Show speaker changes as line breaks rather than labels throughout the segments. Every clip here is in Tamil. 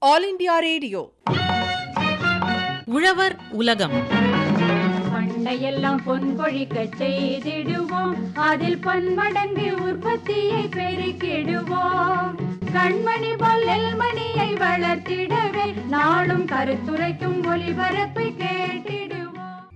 All India radio.
உழவர் உலகம்.
பண்டையெல்லாம் பொன் பொழிக்க செய்திடுவோம். அதில் பன்மடங்கு உற்பத்தியை பெருக்கிடுவோம். கண்மணி பொல்லில் மணியை வளர்த்திடவே நாளும் கருத்துரைக்கும் ஒளிபரப்பை கேட்டிடுவோம்.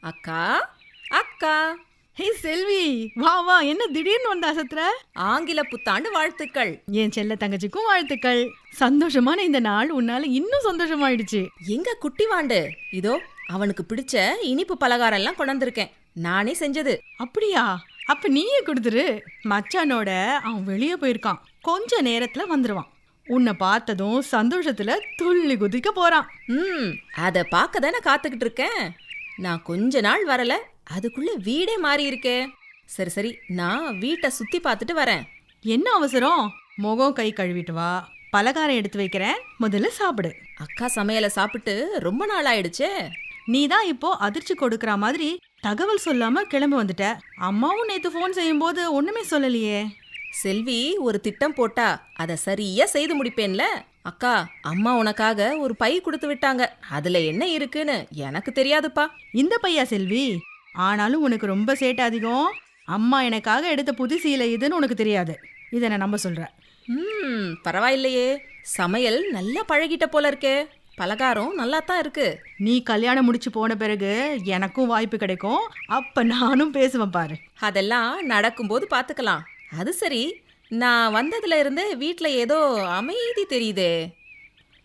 அக்கா அக்கா.
ஹே செல்வி வா வா. என்ன திடீர்னு வந்த அசத்துற
ஆங்கில புத்தாண்டு வாழ்த்துக்கள்.
என் செல்ல தங்கச்சிக்கும் வாழ்த்துக்கள். சந்தோஷமான இந்த நாள் உன்னால இன்னும் சந்தோஷமாயிடுச்சு.
எங்க குட்டி வாண்டு? இதோ அவனுக்கு பிடிச்ச இனிப்பு பலகாரம் எல்லாம் கொண்டு வந்திருக்கேன் நானே செஞ்சது.
அப்படியா? அப்ப நீயே கொடுத்துரு. மச்சானோட அவன் வெளியே போயிருக்கான். கொஞ்ச நேரத்துல வந்துருவான். உன்னை பார்த்ததும் சந்தோஷத்துல துள்ளி குதிக்க போறான்.
ம் அதை பார்க்க தானே காத்துக்கிட்டு இருக்கேன். நான் கொஞ்ச நாள் வரல. அதுக்குள்ள வீடே மாறி இருக்கே. சரி சரி நான் வீட்டை சுத்தி பார்த்துட்டு வரேன்.
என்ன அவசரம்? முகம் கை கழுவிட்டு வா. பலகாரம் எடுத்து வைக்கிறேன். முதல்ல சாப்பிடு.
அக்கா சமையலை சாப்பிட்டு ரொம்ப நாள் ஆயிடுச்சே.
நீ தான் இப்போ அதிர்ச்சி கொடுக்கற மாதிரி தகவல் சொல்லாம கிளம்பி வந்துட்ட. அம்மாவும் நேத்து ஃபோன் செய்யும்போது ஒண்ணுமே சொல்லலையே.
செல்வி ஒரு திட்டம் போட்டா அதை சரியா செய்து முடிப்பேன்ல. அக்கா அம்மா உனக்காக ஒரு பை கொடுத்து விட்டாங்க. அதுல என்ன இருக்குன்னு எனக்கு தெரியாதுப்பா.
இந்த பையா செல்வி? ஆனாலும் உனக்கு ரொம்ப சேட்டு அதிகம். அம்மா எனக்காக எடுத்த புது சீலை இதுன்னு உனக்கு தெரியாது. இதை நான் நம்ப சொல்றேன்.
ம் பரவாயில்லையே. சமையல் நல்லா பழகிட்ட போல இருக்கே. பலகாரம் நல்லா தான் இருக்கு.
நீ கல்யாணம் முடிச்சு போன பிறகு எனக்கும் வாய்ப்பு கிடைக்கும். அப்ப நானும் பேசுவேன் பாரு.
அதெல்லாம் நடக்கும்போது பார்த்துக்கலாம் அது சரி. நான் வந்ததுல இருந்து வீட்ல ஏதோ அமைதி தெரியுதே.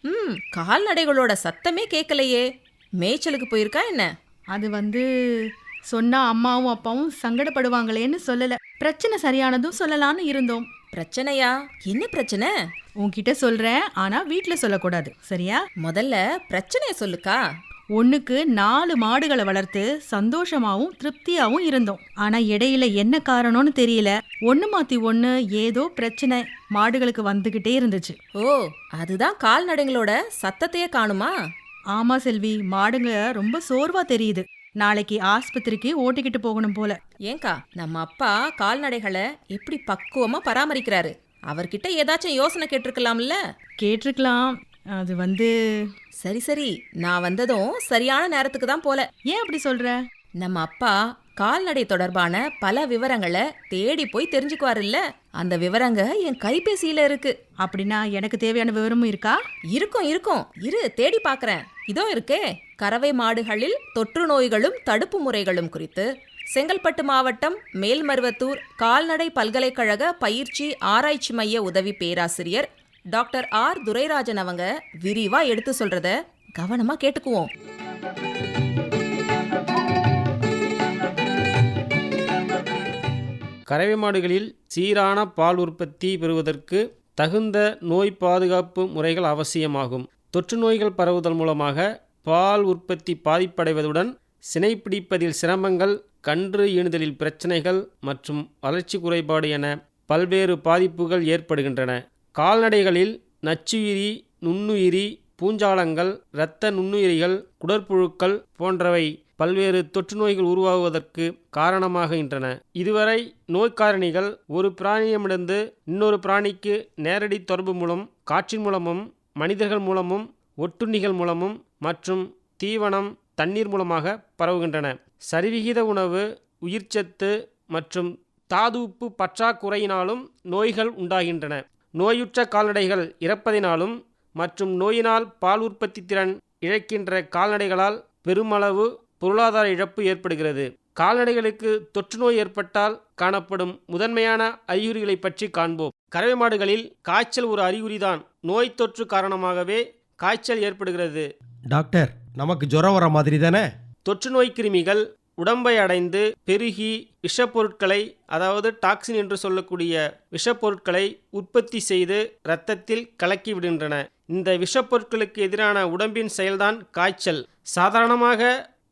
ம் கால்நடைகளோட சத்தமே கேட்கலையே மேய்ச்சலுக்கு போயிருக்கா என்ன?
அது வந்து சொன்னா அம்மாவும் அப்பாவும் சங்கடப்படுவாங்களேன்னு சொல்லல. பிரச்சனை சரியானதும் சொல்லலாம்னு இருந்தோம்.
பிரச்சனையா? என்ன பிரச்சனை?
உன்கிட்ட சொல்றேன் ஆனா வீட்ல சொல்லக்கூடாது. சரியா?
முதல்ல பிரச்சனைய சொல்லுக்கா.
ஒண்ணுக்கு நாலு மாடுகளை வளர்த்து சந்தோஷமாவும் திருப்தியாவும் இருந்தோம். ஆனா இடையில என்ன காரணம்னு தெரியல. ஒண்ணு மாத்தி ஒண்ணு ஏதோ பிரச்சனை மாடுகளுக்கு வந்துகிட்டே இருந்துச்சு.
ஓ அதுதான் கால்நடைங்களோட சத்தத்தையே காணுமா?
ஆமா செல்வி மாடுங்க ரொம்ப சோர்வா தெரியுது. நாளைக்கு ஆஸ்பத்திரிக்கு ஓட்டிக்கிட்டு போகணும் போல.
ஏங்கா நம்ம அப்பா கால்நடைகளை எப்படி பக்குவமா பராமரிக்கிறாரு? அவர்கிட்ட ஏதாச்சும் யோசனை கேட்டிருக்கலாம்ல?
கேட்டிருக்கலாம். அது வந்து
சரி சரி. நான் வந்ததும் சரியான நேரத்துக்கு தான் போல.
ஏன் அப்படி சொல்ற?
நம்ம அப்பா கால்நடை தொடர்பான பல விவரங்களை தேடி போய் தெரிஞ்சுக்குவாருல்ல? அந்த விவரங்க என் கைபேசியில இருக்கு.
அப்படின்னா எனக்கு தேவையான விவரமும் இருக்கா?
இருக்கும் இருக்கும். இரு தேடி பாக்குறேன். இதோ இருக்கே. கறவை மாடுகளில் தொற்று நோய்களும் தடுப்பு முறைகளும் குறித்து செங்கல்பட்டு மாவட்டம் மேல்மருவத்தூர் கால்நடை பல்கலைக்கழக பயிற்சி ஆராய்ச்சி மைய உதவி பேராசிரியர் டாக்டர் ஆர். துரைராஜன் அவங்க விரிவா எடுத்து சொல்றத கவனமா கேட்டுக்குவோம்.
கறவை மாடுகளில் சீரான பால் உற்பத்தி பெறுவதற்கு தகுந்த நோய் பாதுகாப்பு முறைகள் அவசியமாகும். தொற்று நோய்கள் பரவுதல் மூலமாக பால் உற்பத்தி பாதிப்படைவதுடன் சினைப்பிடிப்பதில் சிரமங்கள் கன்று ஈணுதலில் பிரச்சனைகள் மற்றும் வளர்ச்சி குறைபாடு என பல்வேறு பாதிப்புகள் ஏற்படுகின்றன. கால்நடைகளில் நச்சுயிரி நுண்ணுயிரி பூஞ்சாலங்கள் இரத்த நுண்ணுயிரிகள் குடற்புழுக்கள் போன்றவை பல்வேறு தொற்று நோய்கள் உருவாகுவதற்கு காரணமாகின்றன. இதுவரை நோய்க்காரணிகள் ஒரு பிராணியமிருந்து இன்னொரு பிராணிக்கு நேரடி தொடர்பு மூலம் காற்றின் மூலமும் மனிதர்கள் மூலமும் ஒட்டுண்ணிகள் மூலமும் மற்றும் தீவனம் தண்ணீர் மூலமாக பரவுகின்றன. சரிவிகித உணவு உயிர்ச்சத்து மற்றும் தாது உப்பு பற்றாக்குறையினாலும் நோய்கள் உண்டாகின்றன. நோயுற்ற கால்நடைகள் இறப்பதினாலும் மற்றும் நோயினால் பால் உற்பத்தி திறன் இழக்கின்ற கால்நடைகளால் பெருமளவு பொருளாதார இழப்பு ஏற்படுகிறது. கால்நடைகளுக்கு தொற்று நோய் ஏற்பட்டால் காணப்படும் முதன்மையான அறிகுறிகளை பற்றி காண்போம். கறவை மாடுகளில் காய்ச்சல் ஒரு அறிகுறிதான். நோய் தொற்று காரணமாகவே காய்ச்சல் ஏற்படுகிறது.
டாக்டர் நமக்கு ஜுரம் வர மாதிரி தானே?
தொற்று நோய் கிருமிகள் உடம்பை அடைந்து பெருகி விஷப்பொருட்களை அதாவது டாக்ஸின் என்று சொல்லக்கூடிய விஷப்பொருட்களை உற்பத்தி செய்து இரத்தத்தில் கலக்கி விடுகின்றன. இந்த விஷப்பொருட்களுக்கு எதிரான உடம்பின் செயல்தான் காய்ச்சல். சாதாரணமாக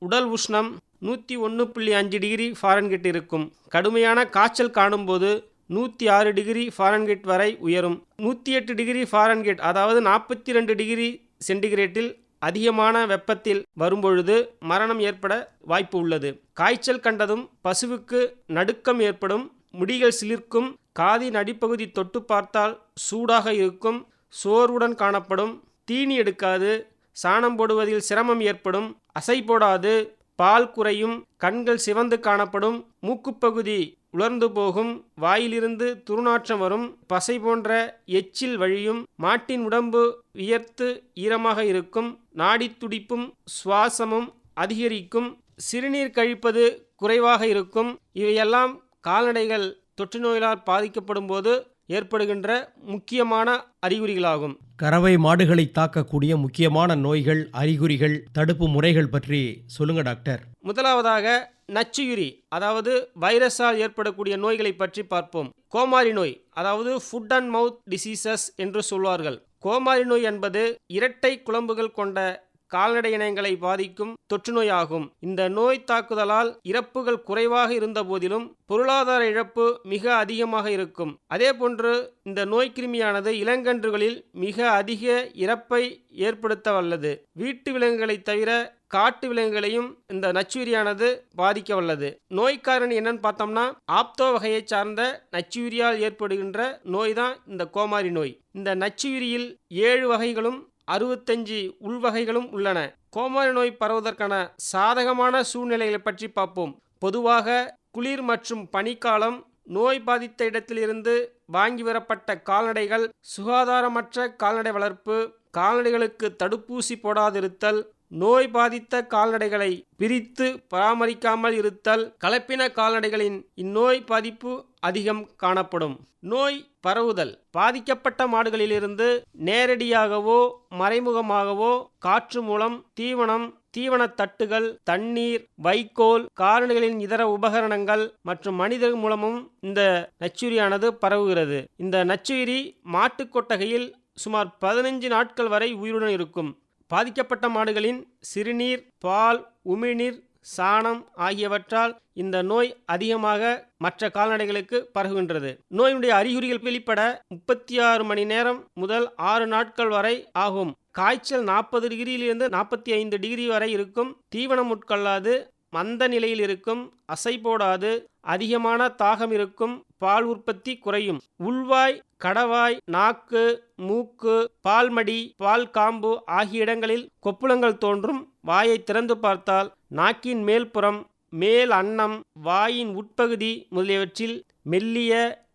உடல் உஷ்ணம் நூற்றி ஒன்று புள்ளி அஞ்சு டிகிரி ஃபாரன்கிட் இருக்கும். கடுமையான காய்ச்சல் காணும்போது நூற்றி ஆறு டிகிரி ஃபாரன்கிட் வரை உயரும். நூற்றி எட்டு டிகிரி ஃபாரன்கிட் அதாவது நாற்பத்தி ரெண்டு டிகிரி சென்டிகிரேட்டில் அதிகமான வெப்பத்தில் வரும்பொழுது மரணம் ஏற்பட வாய்ப்பு உள்ளது. காய்ச்சல் கண்டதும் பசுவுக்கு நடுக்கம் ஏற்படும். முடிகள் சிலிர்க்கும். காதின் அடிப்பகுதி தொட்டு பார்த்தால் சூடாக இருக்கும். சோர்வுடன் காணப்படும். தீனி எடுக்காது. சாணம் போடுவதில் சிரமம் ஏற்படும் அசை போடாது பால் குறையும் கண்கள் சிவந்து காணப்படும் மூக்குப்பகுதி உலர்ந்து போகும் வாயிலிருந்து துருநாற்றம் வரும் பசை போன்ற எச்சில் வழியும் மாட்டின் உடம்பு வியர்த்து ஈரமாக இருக்கும் நாடித்துடிப்பும் சுவாசமும் அதிகரிக்கும் சிறுநீர் கழிப்பது குறைவாக இருக்கும் இவையெல்லாம் கால்நடைகள் தொற்று நோயினால் பாதிக்கப்படும் போது ஏற்படுகின்ற முக்கியமான அறிகுறிகளாகும்.
கறவை மாடுகளை தாக்கக்கூடிய முக்கியமான நோய்கள் அறிகுறிகள் தடுப்பு முறைகள் பற்றி சொல்லுங்க டாக்டர்.
முதலாவதாக நச்சுயிரி அதாவது வைரஸால் ஏற்படக்கூடிய நோய்களை பற்றி பார்ப்போம். கோமாரி நோய் அதாவது ஃபுட் அண்ட் மவுத் டிசீசஸ் என்று சொல்வார்கள். கோமாரி நோய் என்பது இரட்டை குழம்புகள் கொண்ட கால்நடை இனங்களை பாதிக்கும் தொற்று நோயாகும். ஆகும் இந்த நோய் தாக்குதலால் இறப்புகள் குறைவாக இருந்த போதிலும் பொருளாதார இழப்பு மிக அதிகமாக இருக்கும். அதேபோன்று இந்த நோய் கிருமியானது இளங்கன்றுகளில் மிக அதிக இறப்பை ஏற்படுத்த வல்லது. வீட்டு விலங்குகளை தவிர காட்டு விலங்குகளையும் இந்த நச்சுயிரியானது பாதிக்க வல்லது. நோய்க்காரன் என்னன்னு பார்த்தோம்னா ஆப்தோ வகையை சார்ந்த நச்சுயிரியால் ஏற்படுகின்ற நோய் தான் இந்த கோமாரி நோய். இந்த நச்சுயிரியில் ஏழு வகைகளும் அறுபத்தஞ்சு உள்வகைகளும் உள்ளன. கோமாரி நோய் பரவுவதற்கான சாதகமான சூழ்நிலைகளை பற்றி பார்ப்போம். பொதுவாக குளிர் மற்றும் பனிக்காலம் நோய் பாதித்த இடத்திலிருந்து வாங்கி வரப்பட்ட கால்நடைகள் சுகாதாரமற்ற கால்நடை வளர்ப்பு கால்நடைகளுக்கு தடுப்பூசி போடாதிருத்தல் நோய் பாதித்த கால்நடைகளை பிரித்து பராமரிக்காமல் இருத்தல் கலப்பின கால்நடைகளின் இந்நோய் பாதிப்பு அதிகம் காணப்படும். நோய் பரவுதல் பாதிக்கப்பட்ட மாடுகளிலிருந்து நேரடியாகவோ மறைமுகமாகவோ காற்று மூலம் தீவனம் தீவனத் தட்டுகள் தண்ணீர் வைக்கோல் கால்நடைகளின் இதர உபகரணங்கள் மற்றும் மனிதர் மூலமும் இந்த நச்சுயிரியானது பரவுகிறது. இந்த நச்சுயிரி மாட்டுக் கொட்டகையில் சுமார் பதினஞ்சு நாட்கள் வரை உயிருடன் இருக்கும். பாதிக்கப்பட்ட மாடுகளின் சிறுநீர் பால் உமிழ்நீர் சாணம் ஆகியவற்றால் இந்த நோய் அதிகமாக மற்ற கால்நடைகளுக்கு பரவுகின்றது. நோயினுடைய அறிகுறிகள் வெளிப்பட முப்பத்தி ஆறு மணி நேரம் முதல் ஆறு நாட்கள் வரை ஆகும். காய்ச்சல் நாற்பது டிகிரியிலிருந்து நாற்பத்தி ஐந்து டிகிரி வரை இருக்கும். தீவனம் உட்கொள்ளாது மந்த நிலையில் இருக்கும். அசை போடாது அதிகமான தாகம் இருக்கும். பால் உற்பத்தி குறையும். உள்வாய் கடவாய் நாக்கு மூக்கு பால்மடி பால் காம்பு ஆகிய இடங்களில் கொப்புளங்கள் தோன்றும். வாயை திறந்து பார்த்தால் நாக்கின் மேல்புறம் மேல் அன்னம் வாயின் உட்பகுதி முதலியவற்றில் மெல்லிய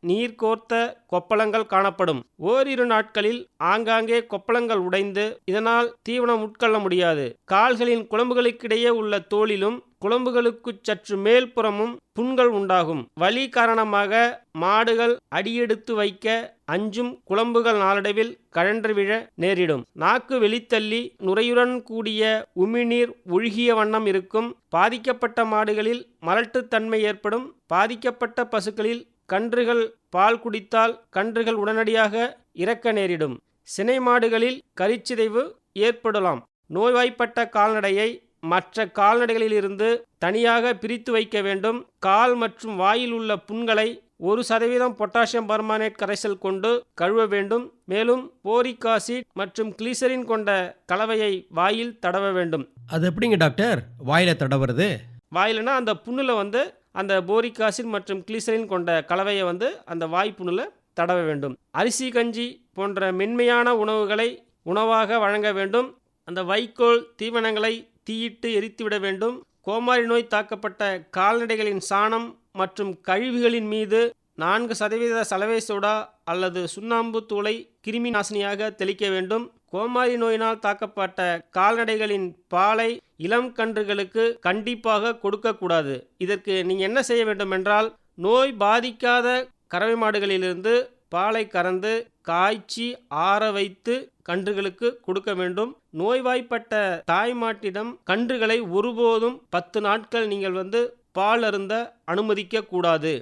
நீர் கோர்த்த கொப்பளங்கள் காணப்படும். ஓரிரு நாட்களில் ஆங்காங்கே கொப்பளங்கள் உடைந்து இதனால் தீவனம் உட்கொள்ள முடியாது. கால்களின் குழம்புகளுக்கிடையே உள்ள தோலிலும் குழம்புகளுக்கு சற்று மேல்புறமும் புண்கள் உண்டாகும். வலி காரணமாக மாடுகள் அடியெடுத்து வைக்க அஞ்சும் குழம்புகள் நாளடைவில் கழன்று விழ நேரிடும். நாக்கு வெளித்தள்ளி நுரையுடன் கூடிய உமிழ்நீர் ஒழுகிய வண்ணம் இருக்கும். பாதிக்கப்பட்ட மாடுகளில் மலட்டுத்தன்மை ஏற்படும். பாதிக்கப்பட்ட பசுக்களில் கன்றுகள் பால் குடித்தால் கன்றுகள் உடனடியாக இறக்க நேரிடும். சினை மாடுகளில் கரிச்சிதைவு ஏற்படலாம். நோய்வாய்ப்பட்ட கால்நடையை மற்ற கால்நடைகளிலிருந்து தனியாக பிரித்து வைக்க வேண்டும். கால் மற்றும் வாயில் உள்ள புண்களை ஒரு சதவீதம் பொட்டாசியம் பர்மானேட் கரைசல் கொண்டு கழுவ வேண்டும். மேலும் போரிக் ஆசிட் மற்றும் கிளிசரின் கொண்ட கலவையை வாயில் தடவ வேண்டும்.
அது எப்படிங்க டாக்டர்? வாயில தடவுறது?
வாயில்னா அந்த புண்ணில் வந்து அந்த போரிக் ஆசிட் மற்றும் கிளிசரின் கொண்ட கலவையை வந்து அந்த வாய் புண்ணில் தடவ வேண்டும். அரிசி கஞ்சி போன்ற மென்மையான உணவுகளை உணவாக வழங்க வேண்டும். அந்த வைக்கோல் தீவனங்களை தீயிட்டு எரித்துவிட வேண்டும். கோமாரி நோய் தாக்கப்பட்ட கால்நடைகளின் சாணம் மற்றும் கழிவுகளின் மீது நான்கு சதவீத சலவை சோடா அல்லது சுண்ணாம்பு தூளை கிருமி நாசினியாக தெளிக்க வேண்டும். கோமாரி நோயினால் தாக்கப்பட்ட கால்நடைகளின் பாலை இளம் கன்றுகளுக்கு கண்டிப்பாக கொடுக்கக்கூடாது இதற்கு நீங்கள் என்ன செய்ய வேண்டும் என்றால் நோய் பாதிக்காத கறவை மாடுகளிலிருந்து பாலை கறந்து காய்ச்சி ஆற வைத்து கன்றுகளுக்கு கொடுக்க வேண்டும். நோய்வாய்ப்பட்ட தாய்மாட்டிடம் கன்றுகளை ஒருபோதும் பத்து நாட்கள் நீங்கள் வந்து பால் அருந்த அனுமதிக்க கூடாது.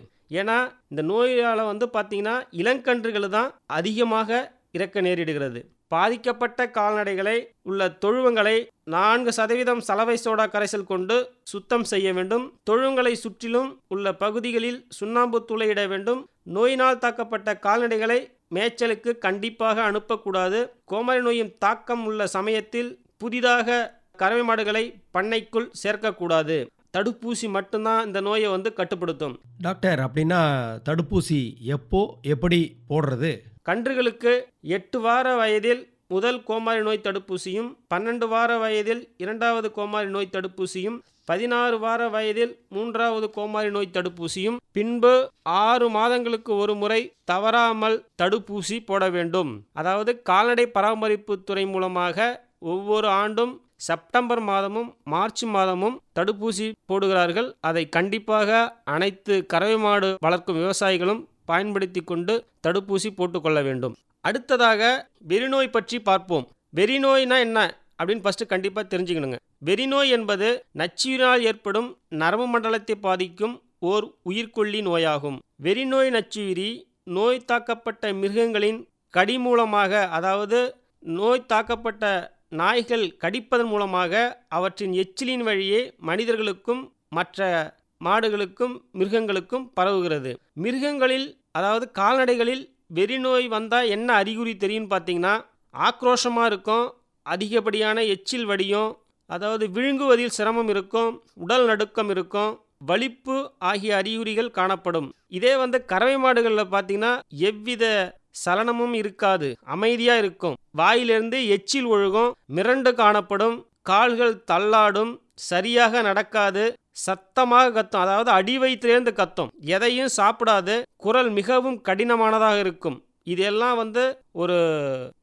ஏன்னா இந்த நோயால் வந்து பார்த்தீங்கன்னா இளங்கன்றுகள் தான் அதிகமாக இறக்க நேரிடுகிறது. பாதிக்கப்பட்ட கால்நடைகளை உள்ள தொழுவங்களை நான்கு சதவீதம் சலவை சோடா கரைசல் கொண்டு சுத்தம் செய்ய வேண்டும். தொழுவங்களை சுற்றிலும் உள்ள பகுதிகளில் சுண்ணாம்பு துளையிட வேண்டும். நோயினால் தாக்கப்பட்ட கால்நடைகளை மேய்ச்சலுக்கு கண்டிப்பாக அனுப்பக்கூடாது. கோமாரி நோயின் தாக்கம் உள்ள சமயத்தில் புதிதாக கறவை மாடுகளை பண்ணைக்குள் சேர்க்கக்கூடாது. தடுப்பூசி மட்டும்தான் இந்த நோயை வந்து கட்டுப்படுத்தும்.
டாக்டர் அப்படின்னா தடுப்பூசி எப்போ எப்படி போடுறது?
கன்றுகளுக்கு எட்டு வார வயதில் முதல் கோமாரி நோய் தடுப்பூசியும் பன்னெண்டு வார வயதில் இரண்டாவது கோமாரி நோய் தடுப்பூசியும் பதினாறு வார வயதில் மூன்றாவது கோமாரி நோய் தடுப்பூசியும் பின்பு ஆறு மாதங்களுக்கு ஒரு முறை தவறாமல் தடுப்பூசி போட வேண்டும். அதாவது கால்நடை பராமரிப்பு துறை மூலமாக ஒவ்வொரு ஆண்டும் செப்டம்பர் மாதமும் மார்ச் மாதமும் தடுப்பூசி போடுகிறார்கள். அதை கண்டிப்பாக அனைத்து கறவை மாடு வளர்க்கும் விவசாயிகளும் பயன்படுத்தி கொண்டு தடுப்பூசி போட்டுக்கொள்ள வேண்டும். அடுத்ததாக வெறிநோய் பற்றி பார்ப்போம். வெறிநோய்னா என்ன? அப்படின்னு ஃபஸ்ட்டு கண்டிப்பாக தெரிஞ்சுக்கணுங்க. வெறிநோய் என்பது நச்சுயினால் ஏற்படும் நரம்பு மண்டலத்தை பாதிக்கும் ஓர் உயிர்கொல்லி நோயாகும். வெறிநோய் நச்சுயிரி நோய் தாக்கப்பட்ட மிருகங்களின் கடி மூலமாக அதாவது நோய் தாக்கப்பட்ட நாய்கள் கடிப்பதன் மூலமாக அவற்றின் எச்சிலின் வழியே மனிதர்களுக்கும் மற்ற மாடுகளுக்கும் மிருகங்களுக்கும் பரவுகிறது. மிருகங்களில் அதாவது கால்நடைகளில் வெறிநோய் வந்தால் என்ன அறிகுறி தெரியும்னு பார்த்தீங்கன்னா ஆக்ரோஷமாக இருக்கும் அதிகப்படியான எச்சில் வடியும் அதாவது விழுங்குவதில் சிரமம் இருக்கும் உடல் நடுக்கம் இருக்கும் வலிப்பு ஆகிய அறிகுறிகள் காணப்படும். இதே வந்து கறவை மாடுகளில் பார்த்தீங்கன்னா எவ்வித சலனமும் இருக்காது அமைதியாக இருக்கும். வாயிலிருந்து எச்சில் ஒழுகும் மிரண்டு காணப்படும் கால்கள் தள்ளாடும் சரியாக நடக்காது சத்தமாக கத்தும் அதாவது அடி வயிற்றிலிருந்து கத்தும். எதையும் சாப்பிடாது குரல் மிகவும் கடினமானதாக இருக்கும். இதெல்லாம் வந்து ஒரு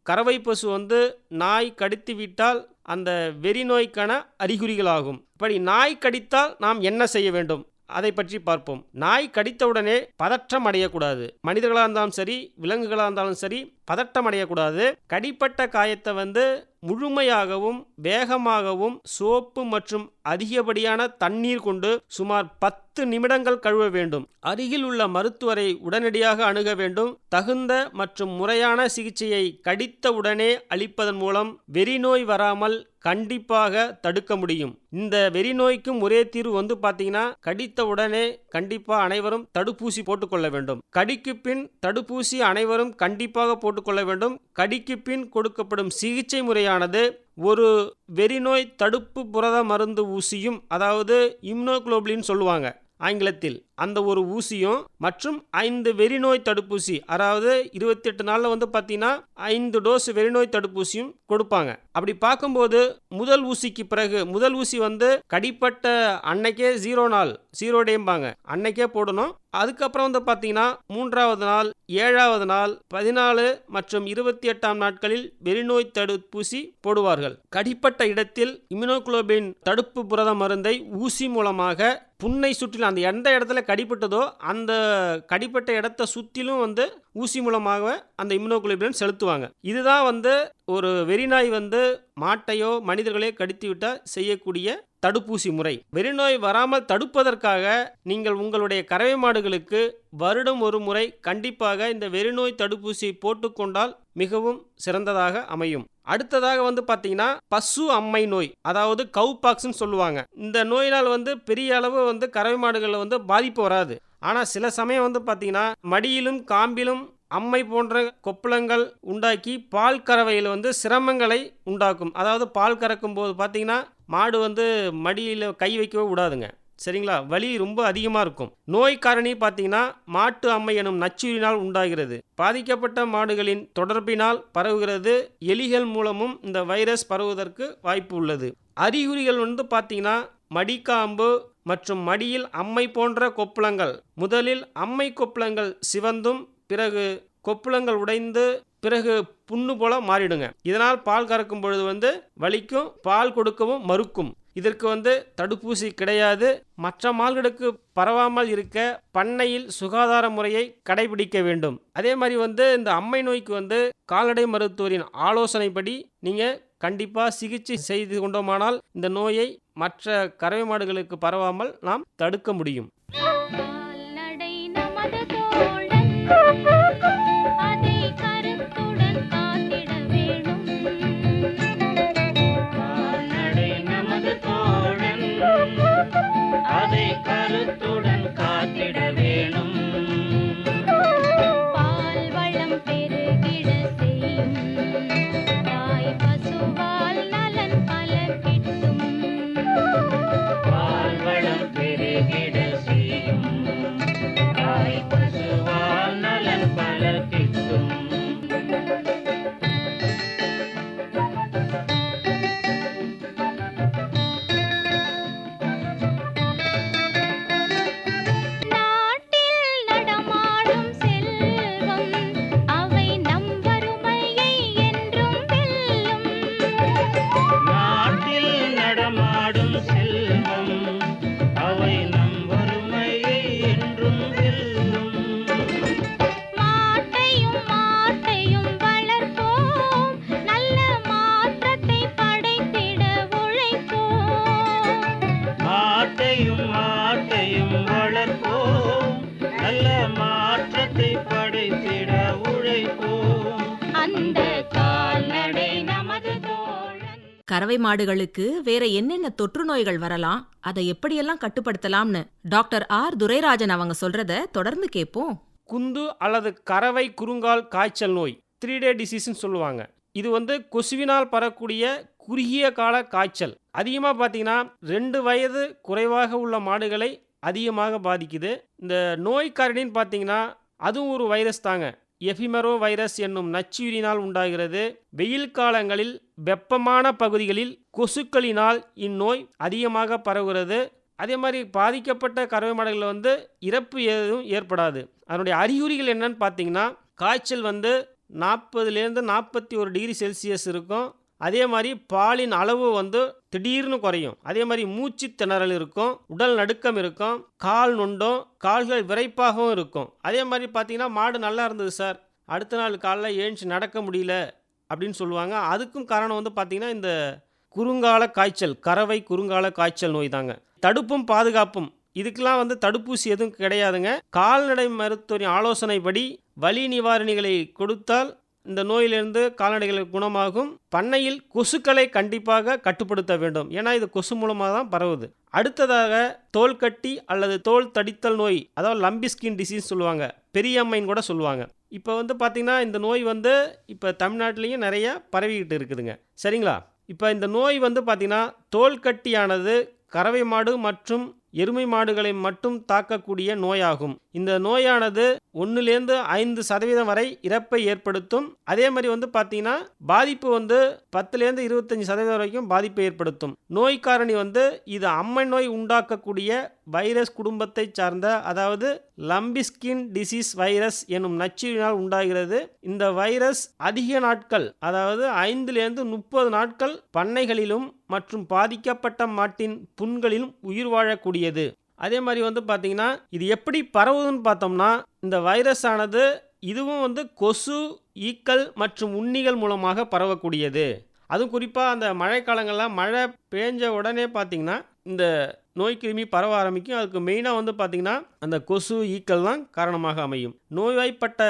கறவை பசு வந்து நாய் கடித்து விட்டால் அந்த வெறி நோய்க்கான அறிகுறிகளாகும். இப்படி நாய் கடித்தால் நாம் என்ன செய்ய வேண்டும்? அதை பற்றி பார்ப்போம். நாய் கடித்தவுடனே பதற்றம் அடையக்கூடாது. மனிதர்களாக இருந்தாலும் சரி விலங்குகளாக இருந்தாலும் சரி பதட்டம் அடையக்கூடாது. கடிப்பட்ட காயத்தை வந்து முழுமையாகவும் வேகமாகவும் சோப்பு மற்றும் அதிகப்படியான தண்ணீர் கொண்டு சுமார் பத்து நிமிடங்கள் கழுவ வேண்டும். அருகில் உள்ள மருத்துவரை உடனடியாக அணுக வேண்டும். தகுந்த மற்றும் முறையான சிகிச்சையை கடித்த உடனே அளிப்பதன் மூலம் வெறிநோய் வராமல் கண்டிப்பாக தடுக்க முடியும். இந்த வெறிநோய்க்கும் ஒரே தீர்வு வந்து பார்த்தீங்கன்னா கடித்த உடனே கண்டிப்பாக அனைவரும் தடுப்பூசி போட்டுக்கொள்ள வேண்டும். கடிக்கு பின் தடுப்பூசி அனைவரும் கண்டிப்பாக போட்டுக்கொள்ள வேண்டும். கடிக்கு பின் கொடுக்கப்படும் சிகிச்சை முறையானது ஒரு வெறிநோய் தடுப்பு புரத மருந்து ஊசியும் அதாவது இம்னோகுளோபிளின் சொல்லுவாங்க. ஆங்கிலத்தில் அந்த ஒரு ஊசியும் மற்றும் ஐந்து வெறிநோய் தடுப்பூசி அதாவது இருபத்தெட்டு நாளில் வந்து பார்த்தீங்கன்னா ஐந்து டோஸ் வெறிநோய் தடுப்பூசியும் கொடுப்பாங்க. அப்படி பார்க்கும்போது முதல் ஊசிக்கு பிறகு முதல் ஊசி வந்து கடிப்பட்ட அன்னைக்கே ஜீரோ நாள் ஜீரோ டேம்பாங்க அன்னைக்கே போடணும். அதுக்கப்புறம் வந்து பார்த்தீங்கன்னா மூன்றாவது நாள் ஏழாவது நாள் பதினாலு மற்றும் இருபத்தி எட்டாம் நாட்களில் வெறிநோய் தடுப்பூசி போடுவார்கள். கடிப்பட்ட இடத்தில் இம்யூனோகுளோபின் தடுப்பு புரத மருந்தை ஊசி மூலமாக புண்ணை சுற்றிலும் அந்த எந்த இடத்துல கடிப்பட்டதோ அந்த கடிப்பட்ட இடத்த சுற்றிலும் வந்து ஊசி மூலமாக அந்த இம்னோகுளோபின் செலுத்துவாங்க. இதுதான் வந்து ஒரு வெறிநாய் வந்து மாட்டையோ மனிதர்களையோ கடித்து விட்டால் செய்யக்கூடிய தடுப்பூசி முறை. வெறிநோய் வராமல் தடுப்பதற்காக நீங்கள் உங்களுடைய கறவை மாடுகளுக்கு வருடம் ஒரு முறை கண்டிப்பாக இந்த வெறிநோய் தடுப்பூசி போட்டுக்கொண்டால் மிகவும் சிறந்ததாக அமையும். அடுத்ததாக வந்து பார்த்தீங்கன்னா பசு அம்மை நோய் அதாவது கவு கவுபாக்ஸ்னு சொல்லுவாங்க. இந்த நோயினால் வந்து பெரிய அளவு வந்து கறவை மாடுகளில் வந்து பாதிப்பு வராது. ஆனால் சில சமயம் வந்து பார்த்தீங்கன்னா மடியிலும் காம்பிலும் அம்மை போன்ற கொப்பளங்கள் உண்டாக்கி பால் கறவையில் வந்து சிரமங்களை உண்டாக்கும். அதாவது பால் கறக்கும் போது பார்த்தீங்கன்னா மாடு வந்து மடியில் கை வைக்கவே விடாதுங்க சரிங்களா? வலி ரொம்ப அதிகமாக இருக்கும். நோய் காரணி பார்த்தீங்கன்னா மாட்டு அம்மை எனும் நச்சுயிரினால் உண்டாகிறது. பாதிக்கப்பட்ட மாடுகளின் தொடர்பினால் பரவுகிறது. எலிகள் மூலமும் இந்த வைரஸ் பரவுவதற்கு வாய்ப்பு உள்ளது. அறிகுறிகள் வந்து பார்த்தீங்கன்னா மடிக்காம்பு மற்றும் மடியில் அம்மை போன்ற கொப்புளங்கள். முதலில் அம்மை கொப்புளங்கள் சிவந்தும் பிறகு கொப்புளங்கள் உடைந்து பிறகு புண்ணு போல மாறிடுங்க. இதனால் பால் கறக்கும் பொழுது வந்து வலிக்கும் பால் கொடுக்கவும் மறுக்கும். இதற்கு வந்து தடுப்பூசி கிடையாது. மற்ற மால்களுக்கு பரவாமல் இருக்க பண்ணையில் சுகாதார முறையை கடைபிடிக்க வேண்டும். அதே மாதிரி வந்து இந்த அம்மை நோய்க்கு வந்து கால்நடை மருத்துவரின் ஆலோசனைப்படி நீங்கள் கண்டிப்பாக சிகிச்சை செய்து கொண்டோமானால் இந்த நோயை மற்ற கறவை மாடுகளுக்கு பரவாமல் நாம் தடுக்க முடியும்.
கறவை மாடுகளுக்கு வேற என்னென்ன தொற்று நோய்கள் வரலாம் அதை எப்படியெல்லாம் கட்டுப்படுத்தலாம்னு டாக்டர் ஆர். துரைராஜன் அவங்க சொல்றத தொடர்ந்து கேட்போம்
குந்து அல்லது கறவை குறுங்கால் காய்ச்சல் நோய் த்ரீ டே டிசீஸ்ன்னு சொல்லுவாங்க. இது வந்து கொசுவினால் பரக்கூடிய குறுகிய கால காய்ச்சல். அதிகமாக பார்த்தீங்கன்னா ரெண்டு வயது குறைவாக உள்ள மாடுகளை அதிகமாக பாதிக்குது. இந்த நோய் காரணின்னு பார்த்தீங்கன்னா அதுவும் ஒரு வைரஸ் தாங்க. எஃபிமெரோ வைரஸ் என்னும் நச்சுயிரினால் உண்டாகிறது. வெயில் காலங்களில் வெப்பமான பகுதிகளில் கொசுக்களினால் இந்நோய் அதிகமாக பரவுகிறது. அதே மாதிரி பாதிக்கப்பட்ட கறவை மாடுகளில் வந்து இறப்பு எதுவும் ஏற்படாது. அதனுடைய அறிகுறிகள் என்னன்னு பார்த்தீங்கன்னா காய்ச்சல் வந்து நாற்பதுலேருந்து நாற்பத்தி ஒரு டிகிரி செல்சியஸ் இருக்கும். அதே மாதிரி பாலின் அளவு வந்து திடீர்னு குறையும். அதே மாதிரி மூச்சு திணறல் இருக்கும் உடல் நடுக்கம் இருக்கும் கால் நொண்டும் கால்கள் விரைப்பாகவும் இருக்கும். அதே மாதிரி பார்த்தீங்கன்னா மாடு நல்லா இருந்தது சார். அடுத்த நாள் காலைல ஏழுச்சி நடக்க முடியல அப்படின்னு சொல்லுவாங்க. அதுக்கும் காரணம் வந்து பார்த்தீங்கன்னா இந்த குறுங்கால காய்ச்சல் கறவை குறுங்கால காய்ச்சல் நோய் தாங்க. தடுப்பும் பாதுகாப்பும். இதுக்கெல்லாம் வந்து தடுப்பூசி எதுவும் கிடையாதுங்க. கால்நடை மருத்துவரின் ஆலோசனைப்படி வலி நிவாரணிகளை கொடுத்தால் இந்த நோயிலிருந்து கால்நடைகள் குணமாகும். பண்ணையில் கொசுக்களை கண்டிப்பாக கட்டுப்படுத்த வேண்டும். ஏன்னா இது கொசு மூலமாக தான் பரவுது. அடுத்ததாக தோல் கட்டி அல்லது தோல் தடித்தல் நோய் அதாவது லம்பி ஸ்கின் டிசீஸ் சொல்லுவாங்க. பெரியம்மைன்னு கூட சொல்லுவாங்க. இப்போ வந்து பார்த்திங்கன்னா இந்த நோய் வந்து இப்போ தமிழ்நாட்டிலையும் நிறைய பரவிக்கிட்டு இருக்குதுங்க. சரிங்களா? இப்போ இந்த நோய் வந்து பார்த்திங்கன்னா தோல் கட்டியானது கறவை மாடு மற்றும் எருமை மாடுகளை மட்டும் தாக்கக்கூடிய நோயாகும். இந்த நோயானது ஒன்றுலேருந்து ஐந்து சதவீதம் வரை இறப்பை ஏற்படுத்தும். அதே மாதிரி வந்து பார்த்தீங்கன்னா பாதிப்பு வந்து பத்துலேருந்து இருபத்தஞ்சி சதவீதம் வரைக்கும் பாதிப்பை ஏற்படுத்தும். நோய் காரணி வந்து இது அம்மை நோய் உண்டாக்கக்கூடிய வைரஸ் குடும்பத்தை சார்ந்த அதாவது லம்பிஸ்கின் டிசீஸ் வைரஸ் எனும் நச்சுயினால் உண்டாகிறது. இந்த வைரஸ் அதிக நாட்கள் அதாவது ஐந்துலேருந்து முப்பது நாட்கள் பண்ணைகளிலும் மற்றும் பாதிக்கப்பட்ட மாட்டின் புண்களிலும் உயிர் வாழக்கூடியது. அதே மாதிரி வந்து பார்த்திங்கன்னா இது எப்படி பரவுதுன்னு பார்த்தோம்னா இந்த வைரஸ் ஆனது இதுவும் வந்து கொசு ஈக்கள் மற்றும் உண்ணிகள் மூலமாக பரவக்கூடியது. அதுவும் குறிப்பாக அந்த மழைக்காலங்களில் மழை பேஞ்ச உடனே பார்த்தீங்கன்னா இந்த நோய் கிருமி பரவ ஆரம்பிக்கும். அதுக்கு மெயினாக வந்து பார்த்திங்கன்னா அந்த கொசு ஈக்கள் தான் காரணமாக அமையும். நோய்வாய்ப்பட்ட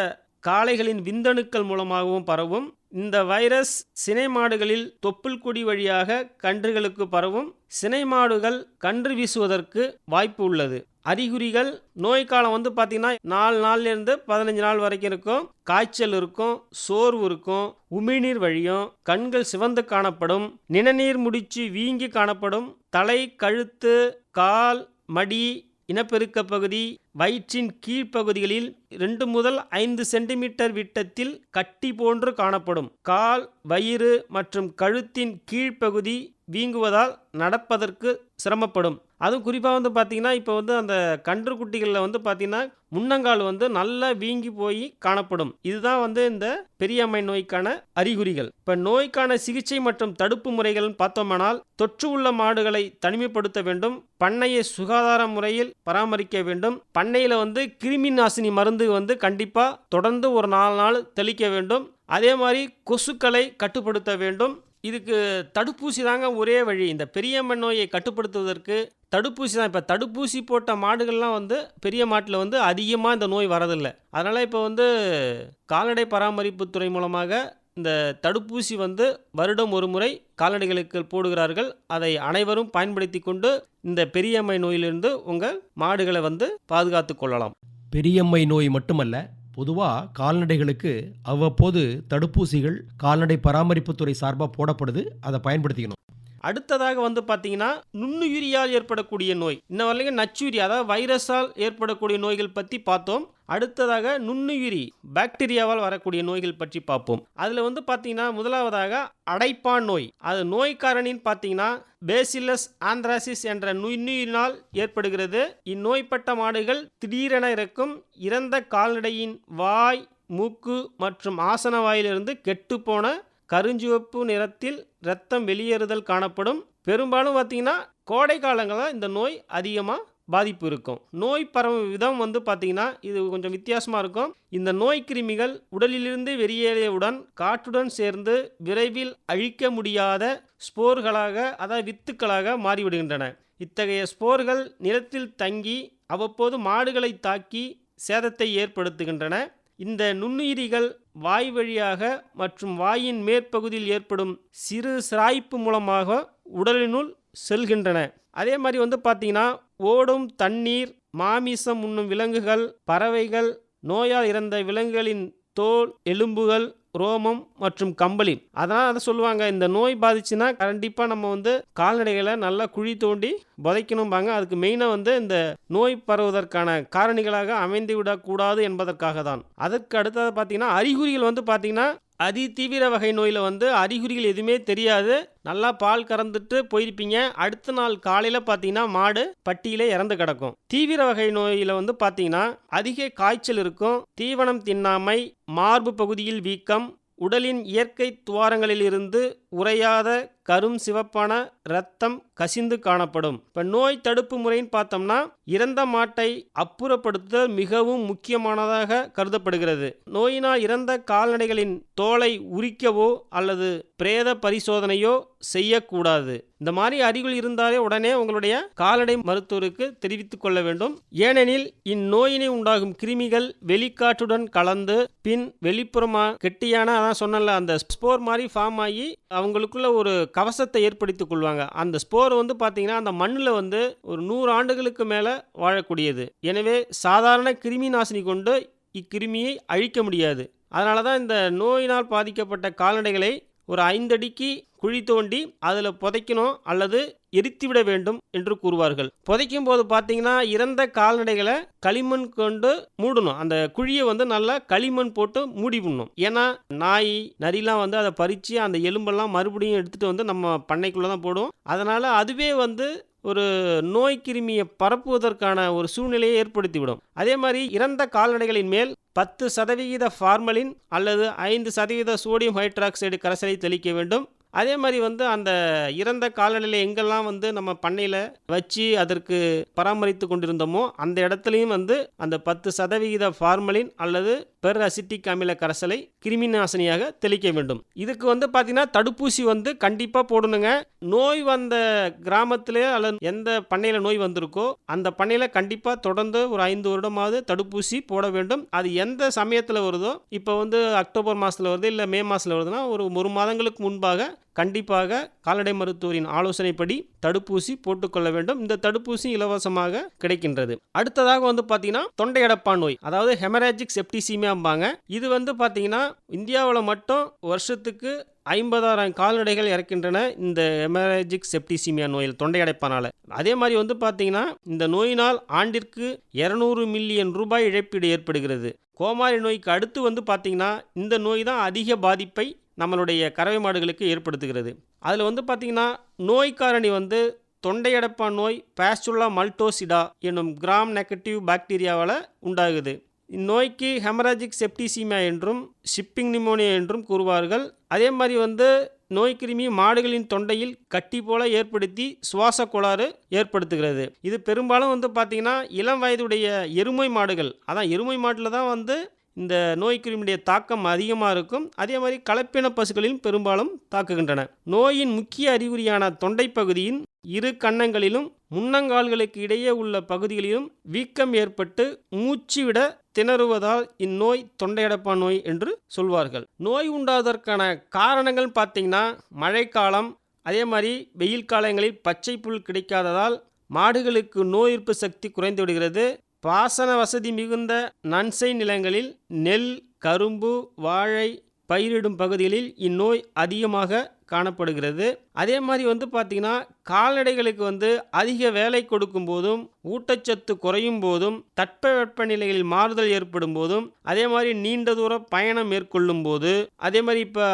காளைகளின் விந்தணுக்கள் மூலமாகவும் பரவும். இந்த வைரஸ் சினை மாடுகளில் தொப்புள் கொடி வழியாக கன்றுகளுக்கு பரவும் சினை மாடுகள் கன்று வீசுவதற்கு வாய்ப்பு உள்ளது. அறிகுறிகள் நோய் காலம் வந்து பார்த்திங்கன்னா நாலு நாள்லேருந்து பதினஞ்சு நாள் வரைக்கும் இருக்கும். காய்ச்சல் இருக்கும் சோர்வு இருக்கும் உமிழ்நீர் வழியும் கண்கள் சிவந்து காணப்படும் நிணநீர் முடிச்சு வீங்கி காணப்படும் தலை கழுத்து கால் மடி இனப்பெருக்க பகுதி வயிற்றின் கீழ்ப்பகுதிகளில் ரெண்டு முதல் ஐந்து சென்டிமீட்டர் விட்டத்தில் கட்டி போன்று காணப்படும். கால் வயிறு மற்றும் கழுத்தின் கீழ்ப்பகுதி வீங்குவதால் நடப்பதற்கு சிரமப்படும். அதுவும் குறிப்பாக வந்து பார்த்திங்கன்னா இப்போ வந்து அந்த கன்றுக்குட்டிகளில் வந்து பார்த்திங்கன்னா முன்னங்கால் வந்து நல்லா வீங்கி போய் காணப்படும். இதுதான் வந்து இந்த பெரியம்மை நோய்க்கான அறிகுறிகள். இப்போ நோய்க்கான சிகிச்சை மற்றும் தடுப்பு முறைகள்னு பார்த்தோமானால் தொற்று உள்ள மாடுகளை தனிமைப்படுத்த வேண்டும் பண்ணையை சுகாதார முறையில் பராமரிக்க வேண்டும் பண்ணையில் வந்து கிருமி நாசினி மருந்து வந்து கண்டிப்பாக தொடர்ந்து ஒரு நாலு நாள் தெளிக்க வேண்டும் அதே மாதிரி கொசுக்களை கட்டுப்படுத்த வேண்டும் இதுக்கு தடுப்பூசி தாங்க ஒரே வழி. இந்த பெரியம்மன் நோயை கட்டுப்படுத்துவதற்கு தடுப்பூசி தான். இப்போ தடுப்பூசி போட்ட மாடுகள்லாம் வந்து பெரிய மாட்டில் வந்து அதிகமாக இந்த நோய் வரதில்லை. அதனால் இப்போ வந்து கால்நடை பராமரிப்புத்துறை மூலமாக இந்த தடுப்பூசி வந்து வருடம் ஒரு முறை கால்நடைகளுக்கு போடுகிறார்கள். அதை அனைவரும் பயன்படுத்தி கொண்டு இந்த பெரியம்மை நோயிலிருந்து உங்கள் மாடுகளை வந்து பாதுகாத்து கொள்ளலாம்.
பெரியம்மை நோய் மட்டுமல்ல பொதுவாக கால்நடைகளுக்கு அவ்வப்போது தடுப்பூசிகள் கால்நடை பராமரிப்புத்துறை சார்பாக போடப்படுது அதை பயன்படுத்திக்கணும்.
அடுத்ததாக வந்து பார்த்தீங்கன்னா நுண்ணுயிரியால் ஏற்படக்கூடிய நோய். இன்ன வரலைங்க நச்சுயிரி அதாவது வைரஸால் ஏற்படக்கூடிய நோய்கள் பற்றி பார்த்தோம். அடுத்ததாக நுண்ணுயிரி பாக்டீரியாவால் வரக்கூடிய நோய்கள் பற்றி பார்ப்போம். அதில் வந்து பார்த்தீங்கன்னா முதலாவதாக அடைப்பான் நோய். அது நோய் காரணின்னு பார்த்தீங்கன்னா பேசிலஸ் ஆந்த்ராசிஸ் என்ற நுண்ணுயிரினால் ஏற்படுகிறது. இந்நோய்பட்ட மாடுகள் திடீரென இறக்கும். இறந்த கால்நடையின் வாய் மூக்கு மற்றும் ஆசன வாயிலிருந்து கெட்டுப்போன கருஞ்சிவப்பு நிறத்தில் இரத்தம் வெளியேறுதல் காணப்படும். பெரும்பாலும் பார்த்தீங்கன்னா கோடை காலங்களில் இந்த நோய் அதிகமாக பாதிப்பு இருக்கும். நோய் பரவும் விதம் வந்து பார்த்தீங்கன்னா இது கொஞ்சம் வித்தியாசமாக இருக்கும். இந்த நோய் கிருமிகள் உடலிலிருந்து வெளியேறியவுடன் காற்றுடன் சேர்ந்து விரைவில் அழிக்க முடியாத ஸ்போர்களாக அதாவது வித்துக்களாக மாறிவிடுகின்றன. இத்தகைய ஸ்போர்கள் நிலத்தில் தங்கி அவ்வப்போது மாடுகளை தாக்கி சேதத்தை ஏற்படுத்துகின்றன. இந்த நுண்ணுயிரிகள் வாய் வழியாக மற்றும் வாயின் மேற்பகுதியில் ஏற்படும் சிறு சிராய்ப்பு மூலமாக உடலினுள் செல்கின்றன. அதே மாதிரி வந்து பார்த்தீங்கன்னா ஓடும் தண்ணீர் மாமிசம் உண்ணும் விலங்குகள் பறவைகள் நோயால் இறந்த விலங்குகளின் தோல் எலும்புகள் ரோமம் மற்றும் கம்பளி அதனால் அதை சொல்லுவாங்க இந்த நோய் பாதிச்சுன்னா கண்டிப்பாக நம்ம வந்து கால்நடைகளை நல்லா குழி தோண்டி புதைக்கணும்பாங்க. அதுக்கு மெயினாக வந்து இந்த நோய் பரவுவதற்கான காரணிகளாக அமைந்து விடக்கூடாது என்பதற்காக தான் அதற்கு அடுத்தது பார்த்தீங்கன்னா அறிகுறிகள் வந்து பார்த்தீங்கன்னா அதி தீவிர வகை நோயில் வந்து அறிகுறிகள் எதுவுமே தெரியாது. நல்லா பால் கறந்துட்டு போயிருப்பீங்க. அடுத்த நாள் காலையில் பார்த்தீங்கன்னா மாடு பட்டியிலே இறந்து கிடக்கும். தீவிர வகை நோயில் வந்து பார்த்தீங்கன்னா அதிக காய்ச்சல் இருக்கும். தீவனம் தின்னாமை மார்பு பகுதியில் வீக்கம் உடலின் இயற்கை துவாரங்களில் இருந்து உறையாத கரும் சிவப்பான இரத்தம் கசிந்து காணப்படும். இப்போ நோய் தடுப்பு முறைன்னு பார்த்தோம்னா இறந்த மாட்டை அப்புறப்படுத்துதல் மிகவும் முக்கியமானதாக கருதப்படுகிறது. நோயினால் இறந்த கால்நடைகளின் தோலை உரிக்கவோ அல்லது பிரேத பரிசோதனையோ செய்யக்கூடாது. இந்த மாதிரி அறிகுறி இருந்தாலே உடனே உங்களுடைய கால்நடை மருத்துவருக்கு தெரிவித்துக் கொள்ள வேண்டும். ஏனெனில் இந்நோயினை உண்டாகும் கிருமிகள் வெளிக்காற்றுடன் கலந்து பின் வெளிப்புறமா கெட்டியான அதான் சொன்னல அந்த ஸ்போர் மாதிரி ஃபார்ம் ஆகி அவங்களுக்குள்ள ஒரு கவசத்தை ஏற்படுத்தி கொள்வாங்க. அந்த ஸ்போர் வந்து பார்த்தீங்கன்னா அந்த மண்ணில் வந்து ஒரு நூறு ஆண்டுகளுக்கு மேலே வாழக்கூடியது. எனவே சாதாரண கிருமி நாசினி கொண்டு இக்கிருமியை அழிக்க முடியாது. அதனால தான் இந்த நோயினால் பாதிக்கப்பட்ட கால்நடைகளை ஒரு ஐந்தடிக்கு குழி தோண்டி அதில் புதைக்கணும் அல்லது எரித்துவிட வேண்டும் என்று கூறுவார்கள். புதைக்கும் போது பார்த்தீங்கன்னா இறந்த கால்நடைகளை களிமண் கொண்டு மூடணும். அந்த குழியை வந்து நல்லா களிமண் போட்டு மூடி விடணும். ஏன்னா நாய் நரிலாம் வந்து அதை பறித்து அந்த எலும்பெல்லாம் மறுபடியும் எடுத்துகிட்டு வந்து நம்ம பண்ணைக்குள்ளே தான் போடுவோம் அதனால் அதுவே வந்து ஒரு நோய் கிருமியை பரப்புவதற்கான ஒரு சூழ்நிலையை ஏற்படுத்திவிடும் அதே மாதிரி இறந்த கால்நடைகளின் மேல் பத்து சதவிகித ஃபார்மலின் அல்லது ஐந்து சதவீத சோடியம் ஹைட்ராக்சைடு கரைசலை தெளிக்க வேண்டும். அதே மாதிரி வந்து அந்த இறந்த கால்நடையில் எங்கெல்லாம் வந்து நம்ம பண்ணையில் வச்சு அதற்கு பராமரித்து கொண்டிருந்தோமோ அந்த இடத்துலையும் வந்து அந்த பத்து சதவிகித ஃபார்மலின் அல்லது பெர் அசிட்டிக் அமில கரைசலை கிருமி நாசினியாக தெளிக்க வேண்டும். இதுக்கு வந்து பார்த்தீங்கன்னா தடுப்பூசி வந்து கண்டிப்பாக போடணுங்க. நோய் வந்த கிராமத்திலே அல்லது எந்த பண்ணையில் நோய் வந்திருக்கோ அந்த பண்ணையில் கண்டிப்பாக தொடர்ந்து ஒரு ஐந்து வருடமாவது தடுப்பூசி போட வேண்டும். அது எந்த சமயத்தில் வருதோ இப்போ வந்து அக்டோபர் மாதத்தில் வருது இல்லை மே மாதத்தில் வருதுன்னா ஒரு ஒரு மாதங்களுக்கு முன்பாக கண்டிப்பாக கால்நடை மருத்துவரின் ஆலோசனைப்படி தடுப்பூசி போட்டுக்கொள்ள வேண்டும். இந்த தடுப்பூசி இலவசமாக கிடைக்கின்றது. அடுத்ததாக வந்து பார்த்தீங்கன்னா தொண்டை நோய் அதாவது ஹெமராஜிக் செப்டிசீமியாம்பாங்க இது வந்து பார்த்தீங்கன்னா இந்தியாவில் மட்டும் வருஷத்துக்கு ஐம்பதாயிரம் கால்நடைகள் இறக்கின்றன இந்த ஹெமராஜிக் செப்டிசீமியா நோயில் தொண்டையடைப்பானால. அதே மாதிரி வந்து பார்த்தீங்கன்னா இந்த நோயினால் ஆண்டிற்கு இரநூறு மில்லியன் ரூபாய் இழப்பீடு ஏற்படுகிறது. கோமாரி நோய்க்கு அடுத்து வந்து பார்த்தீங்கன்னா இந்த நோய் தான் அதிக பாதிப்பை நம்மளுடைய கறவை மாடுகளுக்கு ஏற்படுத்துகிறது. அதில் வந்து பார்த்திங்கன்னா நோய்க்காரணி வந்து தொண்டையடைப்பான் நோய் பேஸ்டுலா மல்டோசிடா என்னும் கிராம் நெகட்டிவ் பாக்டீரியாவால் உண்டாகுது. இந்நோய்க்கு ஹெமராஜிக் செப்டிசீமியா என்றும் ஷிப்பிங் நிமோனியா என்றும் கூறுவார்கள். அதே மாதிரி வந்து நோய்க்கிருமி மாடுகளின் தொண்டையில் கட்டி போல ஏற்படுத்தி சுவாச கோளாறு ஏற்படுத்துகிறது. இது பெரும்பாலும் வந்து பார்த்திங்கன்னா இளம் வயதுடைய எருமை மாடுகள் அதான் எருமை மாட்டில் தான் வந்து இந்த நோய்க்கிருமியுடைய தாக்கம் அதிகமாக இருக்கும். அதே மாதிரி கலப்பின பசுக்களிலும் பெரும்பாலும் தாக்குகின்றன. நோயின் முக்கிய அறிகுறியான தொண்டை பகுதியின் இரு கன்னங்களிலும் முன்னங்கால்களுக்கு இடையே உள்ள பகுதிகளிலும் வீக்கம் ஏற்பட்டு மூச்சு விட திணறுவதால் இந்நோய் தொண்டையடைப்பான் நோய் என்று சொல்வார்கள். நோய் உண்டாவதற்கான காரணங்கள் பார்த்தீங்கன்னா மழைக்காலம் அதே மாதிரி வெயில் காலங்களில் பச்சை புல் கிடைக்காததால் மாடுகளுக்கு நோய் எதிர்ப்பு சக்தி குறைந்து விடுகிறது. பாசன வசதி மிகுந்த நன்சை நிலங்களில் நெல் கரும்பு வாழை பயிரிடும் பகுதிகளில் இந்நோய் அதிகமாக காணப்படுகிறது. அதே மாதிரி வந்து பார்த்திங்கன்னா கால்நடைகளுக்கு வந்து அதிக வேலை கொடுக்கும் போதும் ஊட்டச்சத்து குறையும் போதும் தட்பவெப்ப நிலைகளில் மாறுதல் ஏற்படும் போதும் அதே மாதிரி நீண்ட தூர பயணம் மேற்கொள்ளும் போது அதே மாதிரி இப்போ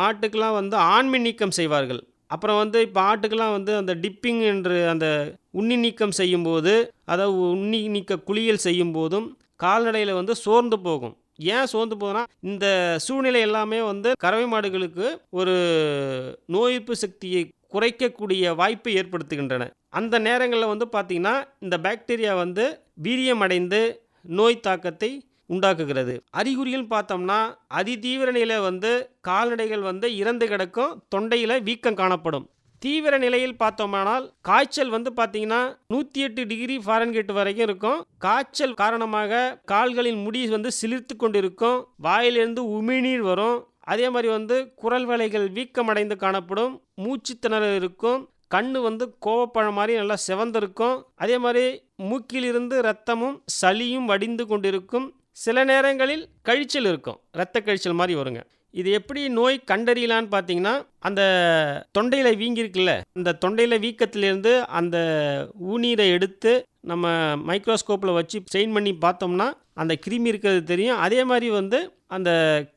மாட்டுக்கெல்லாம் வந்து ஆண்மை நீக்கம் செய்வார்கள். அப்புறம் வந்து இப்போ ஆட்டுக்கெல்லாம் வந்து அந்த டிப்பிங் என்று அந்த உண்ணி நீக்கம் செய்யும்போது அதாவது உண்ணி நீக்க குளியல் செய்யும் போதும் கால்நடையில் வந்து சோர்ந்து போகும். ஏன் சோர்ந்து போகுதுன்னா இந்த சூழ்நிலை எல்லாமே வந்து கறவை மாடுகளுக்கு ஒரு நோய்ப்பு சக்தியை குறைக்கக்கூடிய வாய்ப்பை ஏற்படுத்துகின்றன. அந்த நேரங்களில் வந்து பார்த்திங்கன்னா இந்த பாக்டீரியா வந்து வீரியமடைந்து நோய் தாக்கத்தை உண்டாக்குகிறது. அறிகுறிகள் பார்த்தோம்னா அதிதீவிர நிலை வந்து கால்நடைகள் வந்து இறந்து கிடக்கும் தொண்டையில் வீக்கம் காணப்படும். தீவிர நிலையில் பார்த்தோமானால் காய்ச்சல் வந்து பார்த்தீங்கன்னா நூற்றி எட்டு டிகிரி ஃபாரன்கேட் வரைக்கும் இருக்கும். காய்ச்சல் காரணமாக கால்களின் முடி வந்து சிலிர்த்து கொண்டிருக்கும். வாயிலிருந்து உமிழ்நீர் வரும். அதே மாதிரி வந்து குரல் வலைகள் வீக்கமடைந்து காணப்படும். மூச்சுத்திணறல் இருக்கும். கண்ணு வந்து கோவப்பழம் மாதிரி நல்லா சிவந்திருக்கும். அதே மாதிரி மூக்கிலிருந்து ரத்தமும் சளியும் வடிந்து கொண்டிருக்கும். சில நேரங்களில் கழிச்சல் இருக்கும். இரத்த கழிச்சல் மாதிரி வருங்க. இது எப்படி நோய் கண்டறியலான்னு பார்த்தீங்கன்னா அந்த தொண்டையில் வீங்கியிருக்குல்ல அந்த தொண்டையில் வீக்கத்திலேருந்து அந்த ஊநீரை எடுத்து நம்ம மைக்ரோஸ்கோப்பில் வச்சு செயின் பண்ணி பார்த்தோம்னா அந்த கிருமி இருக்கிறது தெரியும். அதே மாதிரி வந்து அந்த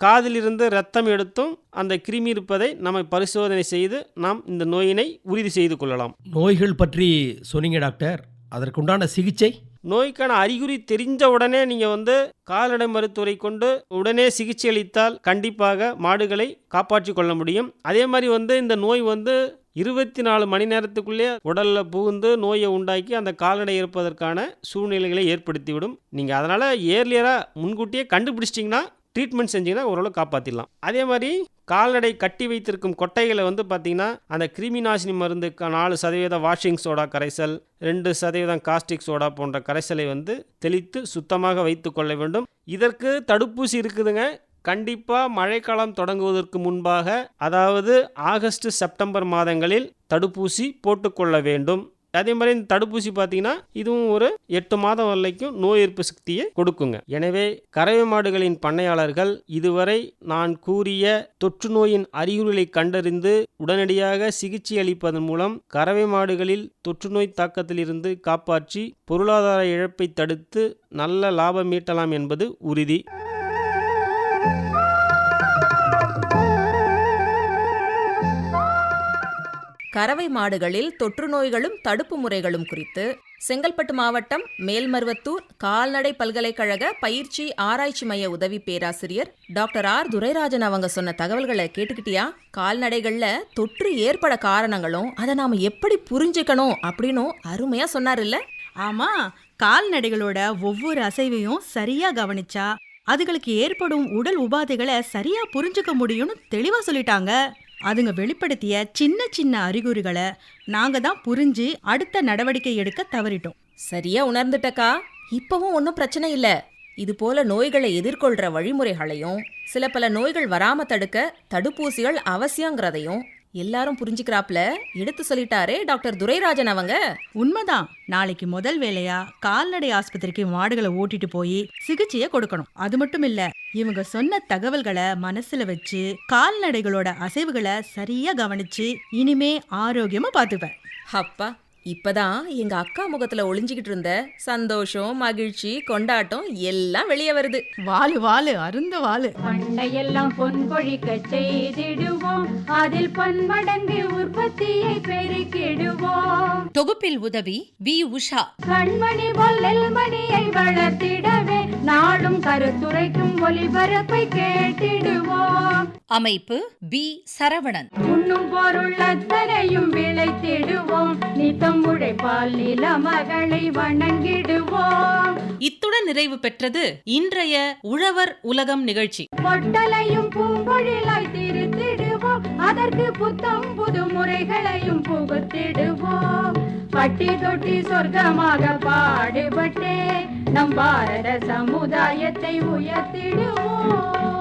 காதிலிருந்து ரத்தம் எடுத்தும் அந்த கிருமி இருப்பதை நம்ம பரிசோதனை செய்து நாம் இந்த நோயினை உறுதி செய்து கொள்ளலாம்.
நோய்கள் பற்றி சொன்னீங்க டாக்டர். அதற்குண்டான சிகிச்சை
நோய்க்கான அறிகுறி தெரிஞ்ச உடனே நீங்கள் வந்து கால்நடை மருத்துவரை கொண்டு உடனே சிகிச்சை அளித்தால் கண்டிப்பாக மாடுகளை காப்பாற்றி கொள்ள முடியும். அதே மாதிரி வந்து இந்த நோய் வந்து இருபத்தி நாலு மணி நேரத்துக்குள்ளே உடலில் புகுந்து நோயை உண்டாக்கி அந்த கால்நடை இருப்பதற்கான சூழ்நிலைகளை ஏற்படுத்திவிடும். நீங்கள் அதனால் ஏர்லியராக முன்கூட்டியே கண்டுபிடிச்சிட்டிங்கன்னா ட்ரீட்மெண்ட் செஞ்சிங்கன்னா ஓரளவு காப்பாற்றிடலாம் அதே மாதிரி கால்நடை கட்டி வைத்திருக்கும் கொட்டைகளை வந்து பார்த்திங்கன்னா அந்த கிருமி நாசினி மருந்துக்கு நாலு சதவீத வாஷிங் சோடா கரைசல் ரெண்டு சதவீதம் காஸ்டிக் சோடா போன்ற கரைசலை வந்து தெளித்து சுத்தமாக வைத்து கொள்ள வேண்டும். இதற்கு தடுப்பூசி இருக்குதுங்க. கண்டிப்பாக மழைக்காலம் தொடங்குவதற்கு முன்பாக அதாவது ஆகஸ்ட் செப்டம்பர் மாதங்களில் தடுப்பூசி போட்டுக்கொள்ள வேண்டும். அதே மாதிரி இந்த தடுப்பூசி பார்த்தீங்கன்னா இதுவும் ஒரு எட்டு மாதம் வரைக்கும் நோய் எதிர்ப்பு சக்தியை கொடுக்குங்க. எனவே கறவை மாடுகளின் பண்ணையாளர்கள் இதுவரை நான் கூறிய தொற்று நோயின் அறிகுறிகளை கண்டறிந்து உடனடியாக சிகிச்சை அளிப்பதன் மூலம் கறவை மாடுகளில் தொற்று நோய் தாக்கத்திலிருந்து காப்பாற்றி பொருளாதார இழப்பை தடுத்து நல்ல லாபம் ஈட்டலாம் என்பது உறுதி.
கறவை மாடுகளில் தொற்று நோய்களும் தடுப்பு முறைகளும் குறித்து செங்கல்பட்டு மாவட்டம் மேல்மருவத்தூர் கால்நடை பல்கலைக்கழக பயிற்சி ஆராய்ச்சி மைய உதவி பேராசிரியர் டாக்டர் ஆர். துரைராஜன் அவங்க சொன்ன தகவல்களை கேட்டுக்கிட்டியா? கால்நடைகளில் தொற்று ஏற்பட காரணங்களும் அதை நாம எப்படி புரிஞ்சுக்கணும் அப்படின்னும் அருமையா சொன்னார்
ஆமா கால்நடைகளோட ஒவ்வொரு அசைவையும் சரியா கவனிச்சா அதுகளுக்கு ஏற்படும் உடல் உபாதைகளை சரியா புரிஞ்சுக்க முடியும்னு தெளிவா சொல்லிட்டாங்க. அதுங்க வெளிப்படுத்திய சின்ன சின்ன அறிகுறிகளை நாங்க தான் புரிஞ்சு அடுத்த நடவடிக்கை எடுக்க தவறிட்டோம்.
சரியா உணர்ந்துட்டக்கா? இப்பவும் ஒன்றும் பிரச்சனை இல்லை. இது போல நோய்களை எதிர்கொள்ற வழிமுறைகளையும் சில பல நோய்கள் வராம தடுக்க தடுப்பூசிகள் அவசியங்கிறதையும் எல்லாரும் புரிஞ்சுக்கிறாப்ல? எடுத்து சொல்லிட்டாரே டாக்டர் துரைராஜன் அவங்க.
உண்மைதான். நாளைக்கு முதல் வேலையா கால்நடை ஆஸ்பத்திரிக்கு மாடுகளை ஓட்டிட்டு போய் சிகிச்சையை கொடுக்கணும். அது மட்டும் இல்ல இவங்க சொன்ன தகவல்களை மனசுல வச்சு கால்நடைகளோட அசைவுகளை சரியா கவனிச்சு இனிமே ஆரோக்கியமா பாத்துப்பேன்
அப்பா இப்பதான் எங்க அக்கா முகத்துல ஒளிஞ்சுக்கிட்டு இருந்த சந்தோஷம் மகிழ்ச்சி கொண்டாட்டம் எல்லாம் வெளியே வருது.
வாலு வாலு அருந்த வாலு.
பண்டையெல்லாம் பொன் கொழிக்க செய்திடுவோம். அதில் பன்மடங்கு உற்பத்தியை பெருக்கிடுவோம்.
தொகுப்பில் உதவி வி. உஷா.
கண்மணி பொல்லல் மணியை வளர்த்திடவே நாடும் கருத்துரைக்கும் ஒளிபரப்பை கேட்டிடுவோம்.
அமைப்பு பி சரவணன்.
உண்ணும் பொருள் அத்தனையும் விளைத்திடுவோம். நித்தம் உழைப்பால் நில மகளை வணங்கிடுவோம்.
இத்துடன் நிறைவு பெற்றது இன்றைய உழவர் உலகம் நிகழ்ச்சி.
பொட்டலையும் பூங்கொழிலாய் திருத்திடுவோம். அதற்கு புத்தம் புது முறைகளையும் புகுத்திடுவோம். பட்டி தொட்டி சொர்க்கமாக பாடுபட்டே நம் பாரத சமுதாயத்தை உயர்த்திடுவோம்.